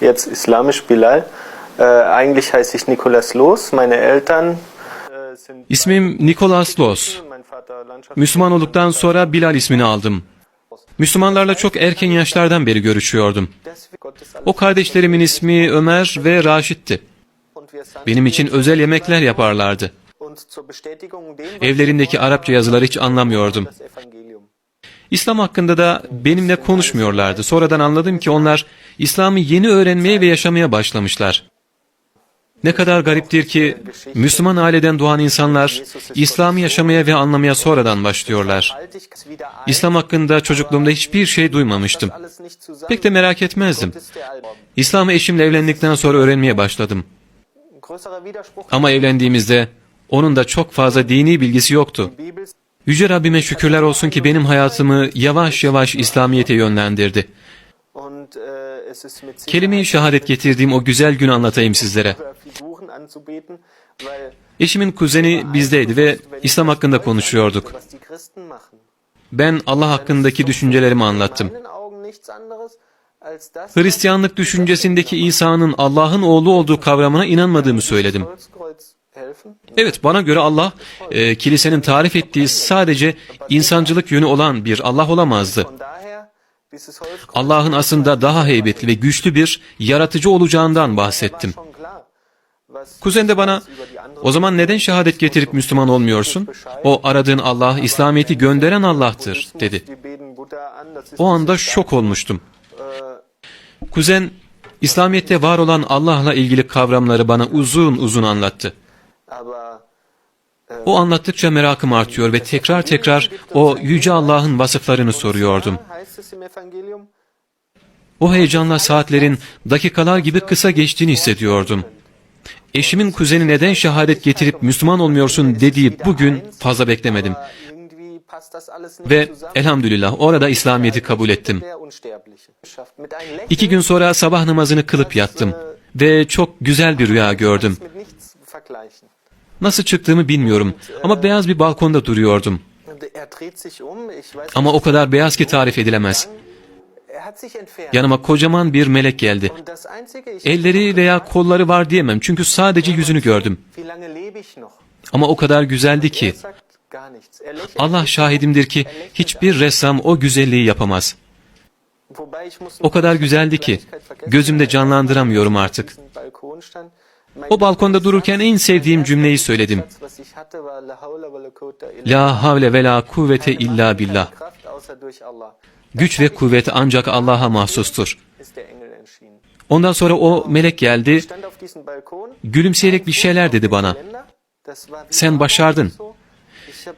jetzt islamisch Bilal. Äh, eigentlich heiße ich Nikolas Los. Meine Eltern äh, sind İsmim Nikolas Los. Müslüman olduktan sonra Bilal ismini aldım. Müslümanlarla çok erken yaşlardan beri görüşüyordum. O kardeşlerimin ismi Ömer ve Raşit'ti. Benim için özel yemekler yaparlardı. Evlerindeki Arapça yazıları hiç anlamıyordum. İslam hakkında da benimle konuşmuyorlardı. Sonradan anladım ki onlar İslam'ı yeni öğrenmeye ve yaşamaya başlamışlar. Ne kadar gariptir ki Müslüman aileden doğan insanlar İslam'ı yaşamaya ve anlamaya sonradan başlıyorlar. İslam hakkında çocukluğumda hiçbir şey duymamıştım. Pek de merak etmezdim. İslam'ı eşimle evlendikten sonra öğrenmeye başladım. Ama evlendiğimizde onun da çok fazla dini bilgisi yoktu. Yüce Rabbime şükürler olsun ki benim hayatımı yavaş yavaş İslamiyet'e yönlendirdi. und äh, es ist mit Kelime-i şehadet getirdiğim o güzel günü anlatayım sizlere. Eşimin kuzeni bizdeydi ve İslam hakkında konuşuyorduk. Ben Allah hakkındaki düşüncelerimi anlattım. Hristiyanlık düşüncesindeki İsa'nın Allah'ın oğlu olduğu kavramına inanmadığımı söyledim. Evet bana göre Allah e, kilisenin tarif ettiği sadece insancılık yönü olan bir Allah olamazdı. Allah'ın aslında daha heybetli ve güçlü bir yaratıcı olacağından bahsettim. Kuzen de bana o zaman neden şehadet getirip Müslüman olmuyorsun? O aradığın Allah İslamiyet'i gönderen Allah'tır dedi. O anda şok olmuştum. Kuzen İslamiyet'te var olan Allah'la ilgili kavramları bana uzun uzun anlattı. O anlattıkça merakım artıyor ve tekrar tekrar o yüce Allah'ın vasıflarını soruyordum. O heyecanla saatlerin dakikalar gibi kısa geçtiğini hissediyordum. Eşimin kuzeni neden şehadet getirip Müslüman olmuyorsun dediği bugün fazla beklemedim. Ve elhamdülillah orada İslamiyet'i kabul ettim. İki gün sonra sabah namazını kılıp yattım ve çok güzel bir rüya gördüm. Nasıl çıktığımı bilmiyorum ama beyaz bir balkonda duruyordum. Ama o kadar beyaz ki tarif edilemez. Yanıma kocaman bir melek geldi. Elleri veya kolları var diyemem çünkü sadece yüzünü gördüm. Ama o kadar güzeldi ki. Allah şahidimdir ki hiçbir ressam o güzelliği yapamaz. O kadar güzeldi ki gözümde canlandıramıyorum artık. O balkonda dururken en sevdiğim cümleyi söyledim. La havle ve la kuvvete illa billah. Güç ve kuvvet ancak Allah'a mahsustur. Ondan sonra o melek geldi, gülümseyerek bir şeyler dedi bana. Sen başardın.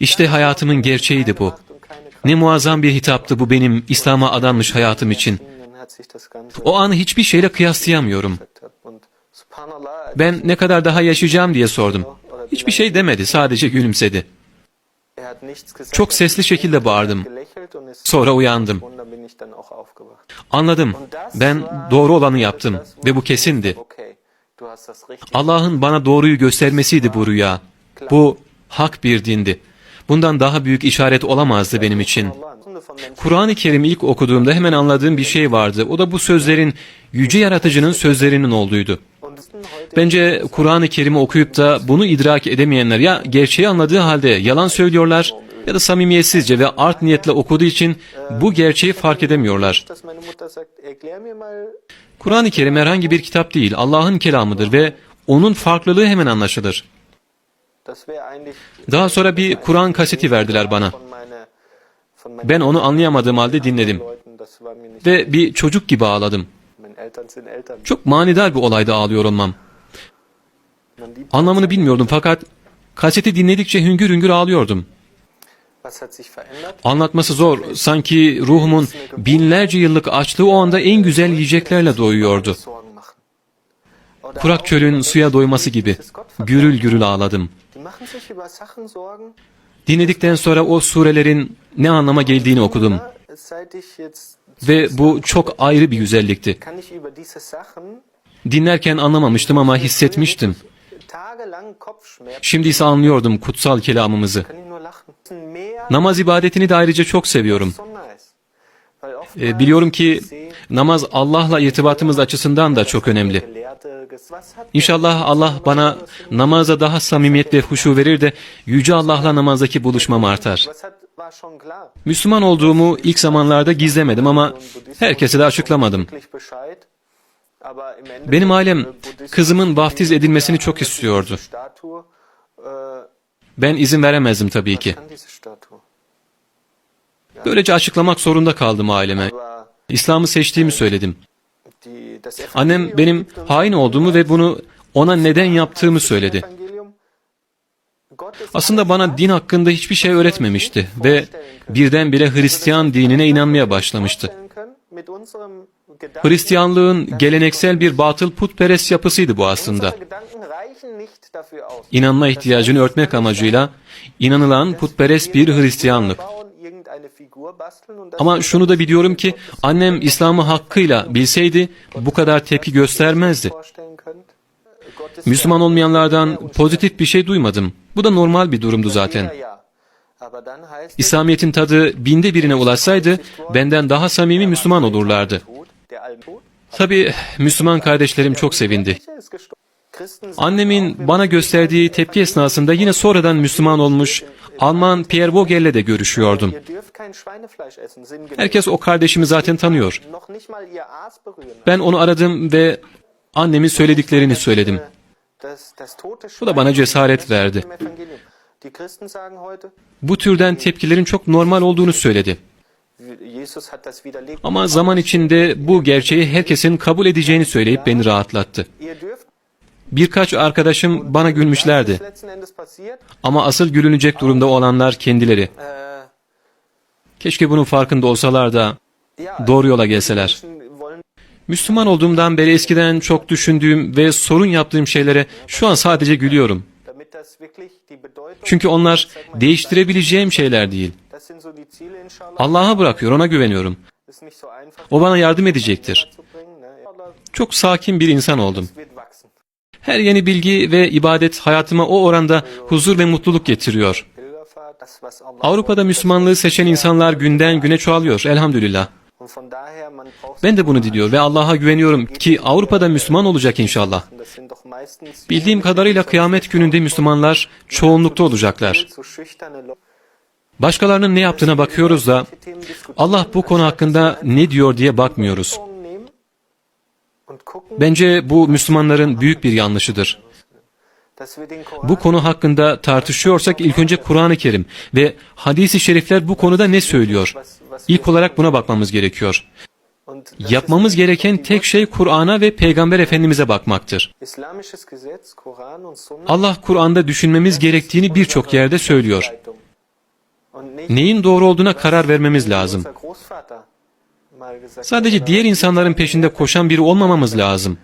İşte hayatımın gerçeğiydi bu. Ne muazzam bir hitaptı bu benim İslam'a adanmış hayatım için. O anı hiçbir şeyle kıyaslayamıyorum. Ben ne kadar daha yaşayacağım diye sordum. Hiçbir şey demedi, sadece gülümsedi. Çok sesli şekilde bağırdım. Sonra uyandım. Anladım. Ben doğru olanı yaptım ve bu kesindi. Allah'ın bana doğruyu göstermesiydi bu rüya. Bu hak bir dindi. Bundan daha büyük işaret olamazdı benim için. Kur'an-ı Kerim'i ilk okuduğumda hemen anladığım bir şey vardı. O da bu sözlerin yüce yaratıcının sözlerinin olduğuydu. Bence Kur'an-ı Kerim'i okuyup da bunu idrak edemeyenler ya gerçeği anladığı halde yalan söylüyorlar ya da samimiyetsizce ve art niyetle okuduğu için bu gerçeği fark edemiyorlar. Kur'an-ı Kerim herhangi bir kitap değil, Allah'ın kelamıdır ve onun farklılığı hemen anlaşılır. Daha sonra bir Kur'an kaseti verdiler bana. Ben onu anlayamadığım halde dinledim ve bir çocuk gibi ağladım. Çok manidar bir olayda ağlıyor olmam. Anlamını bilmiyordum fakat kaseti dinledikçe hüngür hüngür ağlıyordum. Anlatması zor. Sanki ruhumun binlerce yıllık açlığı o anda en güzel yiyeceklerle doyuyordu. Kurak çölün suya doyması gibi. Gürül gürül ağladım. Dinledikten sonra o surelerin ne anlama geldiğini okudum. Ve bu çok ayrı bir güzellikti. Dinlerken anlamamıştım ama hissetmiştim. Şimdi ise anlıyordum kutsal kelamımızı. Namaz ibadetini de ayrıca çok seviyorum. E, biliyorum ki namaz Allah'la irtibatımız açısından da çok önemli. İnşallah Allah bana namaza daha samimiyet ve huşu verir de Yüce Allah'la namazdaki buluşmam artar. Müslüman olduğumu ilk zamanlarda gizlemedim ama herkese de açıklamadım. Benim ailem kızımın vaftiz edilmesini çok istiyordu. Ben izin veremezdim tabii ki. Böylece açıklamak zorunda kaldım aileme. İslam'ı seçtiğimi söyledim. Annem benim hain olduğumu ve bunu ona neden yaptığımı söyledi. Aslında bana din hakkında hiçbir şey öğretmemişti ve birdenbire Hristiyan dinine inanmaya başlamıştı. Hristiyanlığın geleneksel bir batıl putperest yapısıydı bu aslında. İnanma ihtiyacını örtmek amacıyla inanılan putperest bir Hristiyanlık. Ama şunu da biliyorum ki annem İslam'ı hakkıyla bilseydi bu kadar tepki göstermezdi. Müslüman olmayanlardan pozitif bir şey duymadım. Bu da normal bir durumdu zaten. İslamiyet'in tadı binde birine ulaşsaydı benden daha samimi Müslüman olurlardı. Tabi Müslüman kardeşlerim çok sevindi. Annemin bana gösterdiği tepki esnasında yine sonradan Müslüman olmuş Alman Pierre Vogel'le de görüşüyordum. Herkes o kardeşimi zaten tanıyor. Ben onu aradım ve annemin söylediklerini söyledim. Bu da bana cesaret verdi. Bu türden tepkilerin çok normal olduğunu söyledi. Ama zaman içinde bu gerçeği herkesin kabul edeceğini söyleyip beni rahatlattı. Birkaç arkadaşım bana gülmüşlerdi. Ama asıl gülünecek durumda olanlar kendileri. Keşke bunun farkında olsalar da doğru yola gelseler. Müslüman olduğumdan beri eskiden çok düşündüğüm ve sorun yaptığım şeylere şu an sadece gülüyorum. Çünkü onlar değiştirebileceğim şeyler değil. Allah'a bırakıyor, ona güveniyorum. O bana yardım edecektir. Çok sakin bir insan oldum. Her yeni bilgi ve ibadet hayatıma o oranda huzur ve mutluluk getiriyor. Avrupa'da Müslümanlığı seçen insanlar günden güne çoğalıyor elhamdülillah. Ben de bunu diliyor ve Allah'a güveniyorum ki Avrupa'da Müslüman olacak inşallah. Bildiğim kadarıyla kıyamet gününde Müslümanlar çoğunlukta olacaklar. Başkalarının ne yaptığına bakıyoruz da Allah bu konu hakkında ne diyor diye bakmıyoruz. Bence bu Müslümanların büyük bir yanlışıdır. Bu konu hakkında tartışıyorsak ilk önce Kur'an-ı Kerim ve hadis-i şerifler bu konuda ne söylüyor? İlk olarak buna bakmamız gerekiyor. Yapmamız gereken tek şey Kur'an'a ve Peygamber Efendimiz'e bakmaktır. Allah Kur'an'da düşünmemiz gerektiğini birçok yerde söylüyor. Neyin doğru olduğuna karar vermemiz lazım. Sadece diğer insanların peşinde koşan biri olmamamız lazım.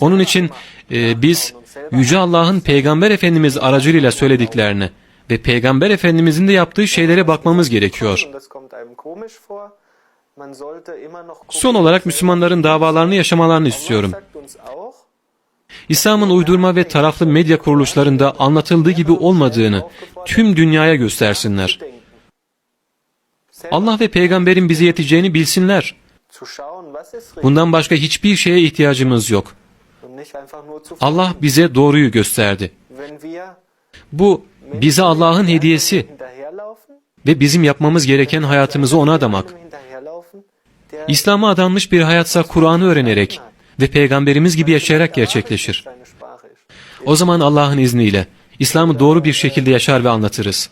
Onun için e, biz Yüce Allah'ın Peygamber Efendimiz aracılığıyla söylediklerine ve Peygamber Efendimizin de yaptığı şeylere bakmamız gerekiyor. Son olarak Müslümanların davalarını yaşamalarını istiyorum. İslam'ın uydurma ve taraflı medya kuruluşlarında anlatıldığı gibi olmadığını tüm dünyaya göstersinler. Allah ve peygamberin bize yeteceğini bilsinler. Bundan başka hiçbir şeye ihtiyacımız yok. Allah bize doğruyu gösterdi. Bu bize Allah'ın hediyesi ve bizim yapmamız gereken hayatımızı ona adamak. İslam'a adanmış bir hayatsa Kur'an'ı öğrenerek ve peygamberimiz gibi yaşayarak gerçekleşir. O zaman Allah'ın izniyle İslam'ı doğru bir şekilde yaşar ve anlatırız.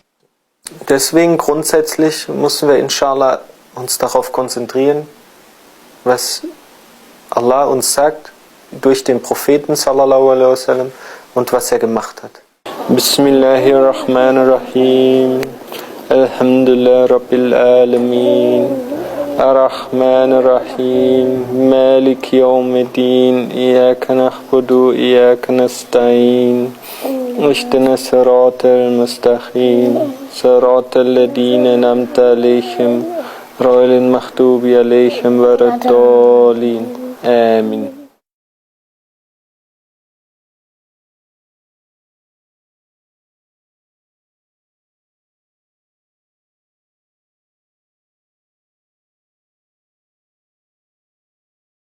Deswegen grundsätzlich müssen wir inshallah uns darauf konzentrieren, was Allah uns sagt durch den Propheten sallallahu alaihi wasallam und was er gemacht hat. Bismillahirrahmanirrahim. Elhamdülillah Rabbil alemin. الرحمن الرحيم مالك يوم الدين إياك نعبد وإياك نستعين اهدنا الصراط المستقيم صراط الذين أنعمت عليهم غير المغضوب عليهم ولا الضالين آمين